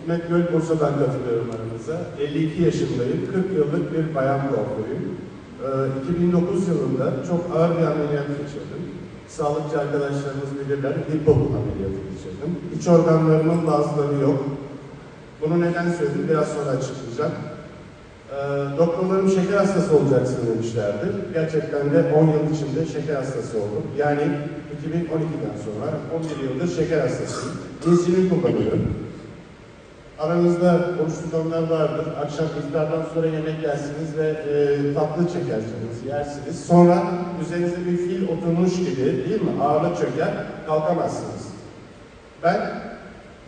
Hikmet Göl Bursa'dan katılıyorum aranıza. 52 yaşındayım, 40 yıllık bir bayan kuaförüyüm. Ee, 2009 yılında çok ağır bir ameliyat geçirdim. Sağlıkçı arkadaşlarımız bilirler, hipop ameliyatı geçirdim. İç organlarımın bazıları yok. Bunu neden söyledim biraz sonra açıklayacağım. Ee, doktorlarım şeker hastası olacaksın demişlerdi. Gerçekten de 10 yıl içinde şeker hastası oldum. Yani 2012'den sonra 11 yıldır şeker hastasıyım. İnsülin kullanıyorum. Aranızda oruç tutanlar vardır. Akşam iftardan sonra yemek yersiniz ve e, tatlı çekersiniz, yersiniz. Sonra üzerinize bir fil oturmuş gibi değil mi? Ağırlık çöker, kalkamazsınız. Ben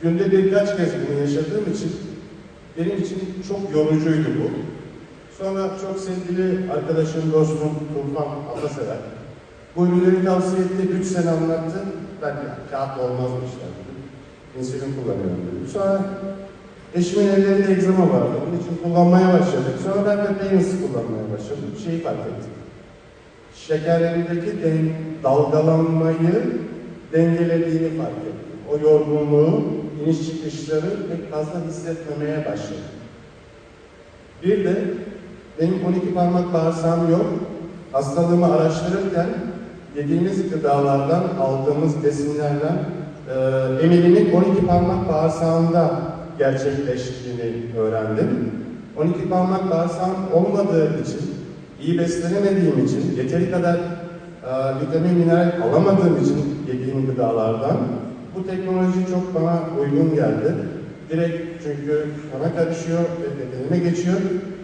günde birkaç kez bunu yaşadığım için benim için çok yorucuydu bu. Sonra çok sevgili arkadaşım, dostum Tufan Atasever bu ürünleri tavsiye etti, 3 sene anlattı. Ben ya kağıt olmazmış dedim. İnsülin kullanıyorum dedim. Sonra eşimin ellerinde egzama vardı. Onun için kullanmaya başladık. Sonra ben de Penis kullanmaya başladım. Şeyi fark ettim. Şekerlerindeki den- dalgalanmayı dengelediğini fark ettim. O yorgunluğu, iniş çıkışları pek fazla hissetmemeye başladım. Bir de benim 12 parmak bağırsağım yok. Hastalığımı araştırırken yediğimiz gıdalardan aldığımız besinlerden e, emilimin 12 parmak bağırsağında gerçekleştiğini öğrendim. 12 parmak bağırsağım olmadığı için, iyi beslenemediğim için, yeteri kadar e, vitamin, mineral alamadığım için yediğim gıdalardan bu teknoloji çok bana uygun geldi. Direkt çünkü kana karışıyor ve bedenime geçiyor.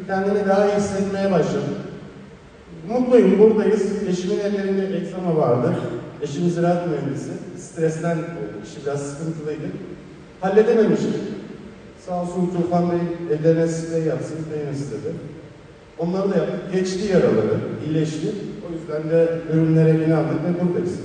Kendimi daha iyi hissetmeye başladım. Mutluyum, buradayız. Eşimin ellerinde egzama vardı. Eşim ziraat mühendisi. Stresten. İşi biraz sıkıntılıydı. Halledememiştik. Sağ olsun Tufan Bey ellerine sprey yapsın, beyin istedi. Onları da yaptık. Geçti yaraları, iyileşti. O yüzden de ürünlere inandık ve buradayız.